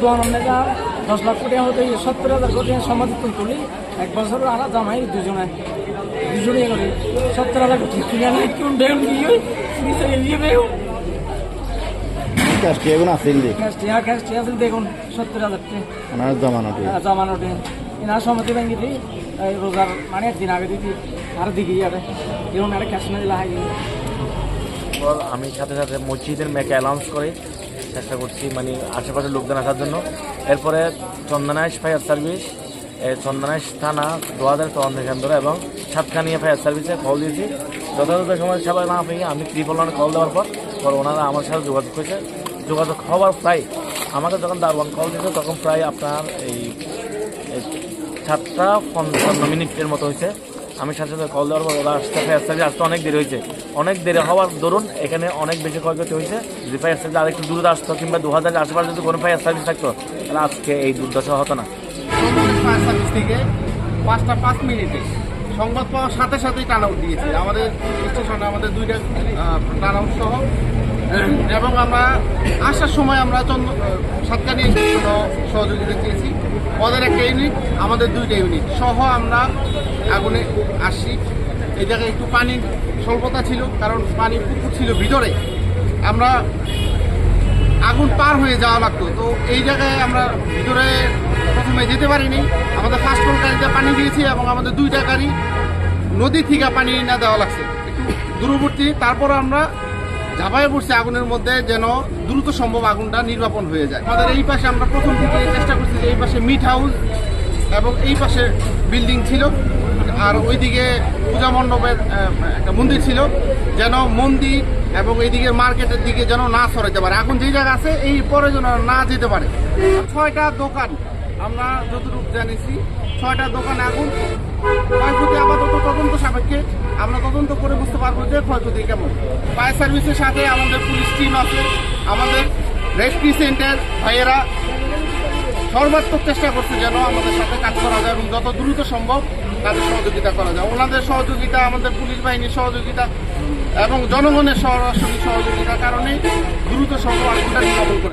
দোয়ান আমরা দশ লাখ কোটি হতে সত্তর হাজার কোটি সমাধিত তুলি এক বছর আর জামাই দুজনে। দুজনে করে। সত্তর হাজার কোটি তুলে আনি কোন বেউন দিয়ে নিচে দিয়ে বেউ ক্যাশ এগুলো আছে ইন্দি। ক্যাশ টিয়া ক্যাশ টিয়া আছে দেখুন সত্তর হাজার টাকা ওনার জমানোটি এনার সমাধি ভেঙে দিই রোজার মানে একদিন আগে দিদি আর দিকে যাবে এরকম একটা ক্যাশ না দিলে আমি সাথে সাথে মসজিদের মেয়েকে অ্যানাউন্স করে। চেষ্টা করছি মানে আশেপাশের লোকজন আসার জন্য। এরপরে চন্দনাইশ ফায়ার সার্ভিস চন্দনাইশ থানা দু হাজার তদন্ত কেন্দ্র এবং সাতখানিয়া ফায়ার সার্ভিসে কল দিয়েছি। যথাযথ সময় সবাই না পেয়ে আমি ত্রিপল ওয়ানে কল দেওয়ার পর পর ওনারা আমার সাথে যোগাযোগ করেছে। যোগাযোগ হওয়ার প্রায় আমাকে যখন দারোয়ান কল দিয়েছে, তখন প্রায় আপনার এই এই সাতটা পঞ্চান্ন মিনিটের মতো হয়েছে। আমি সাথে সাথে কল দেওয়ার পর ওরা আসতে ফায়ার সার্ভিস আসতে অনেক দেরি হয়েছে। অনেক দেরি হওয়ার দরুন এখানে অনেক বেশি ক্ষয়ক্ষতি হয়েছে। যদি ফায়ার সার্ভিস আরেকটু দূরে আসতো কিংবা দু হাজার আশেপাশে যদি কোনো ফায়ার সার্ভিস থাকতো, তাহলে আজকে এই দুর্দশা হতো না। থেকে পাঁচটা পাঁচ মিনিটে সংবাদ পাওয়ার সাথে সাথেই টান আউট দিয়েছে। আমাদের স্টেশনে আমাদের দুইটা টান আউট সহ। এবং আমরা আসার সময় আমরা চন্দ সাতকানি সহযোগিতা চেয়েছি। ওদের একটা ইউনিট আমাদের দুইটা ইউনিট সহ আমরা আগুনে আসছি এই জায়গায় একটু পানির স্বল্পতা ছিল, কারণ পানি পুকুর ছিল ভিতরে। আমরা আগুন পার হয়ে যাওয়া লাগতো। তো এই জায়গায় আমরা ভিতরে প্রথমে যেতে পারিনি। আমাদের ফার্স্ট ফ্লোর গাড়িতে পানি দিয়েছি এবং আমাদের দুইটা গাড়ি নদী থেকে পানি না দেওয়া লাগছে। দূরবর্তী। তারপর আমরা ঝাঁপায়ে পড়ছি আগুনের মধ্যে যেন দ্রুত সম্ভব আগুনটা নির্বাপন হয়ে যায়। আমাদের এই পাশে আমরা প্রথম থেকে চেষ্টা করছি যে এই পাশে মিট হাউস এবং এই পাশে বিল্ডিং ছিল। আর ওইদিকে পূজা মণ্ডপের একটা মন্দির ছিল, যেন মন্দির এবং এইদিকে মার্কেটের দিকে যেন না সরাইতে পারে। এখন যে জায়গা আছে, এই পরে যেন না যেতে পারে। ছয়টা দোকান, আমরা যতটুকু জানিছি, ছয়টা দোকান এখন। ক্ষয়ক্ষতি আপাতত তদন্ত সাপেক্ষে, আমরা তদন্ত করে বুঝতে পারব যে ক্ষয়ক্ষতি কেমন। ফায়ার সার্ভিসের সাথে আমাদের পুলিশ টিম আছে, আমাদের রেস্কিউ সেন্টার ভাইয়েরা। সর্বাত্মক চেষ্টা করছে যেন আমাদের সাথে কাজ করা যায় এবং যত দ্রুত সম্ভব তাদের সহযোগিতা করা যায়। ওনাদের সহযোগিতা, আমাদের পুলিশ বাহিনীর সহযোগিতা এবং জনগণের সরাসরি সহযোগিতার কারণে দ্রুত সহ আগুনটা নির্বাপন করে।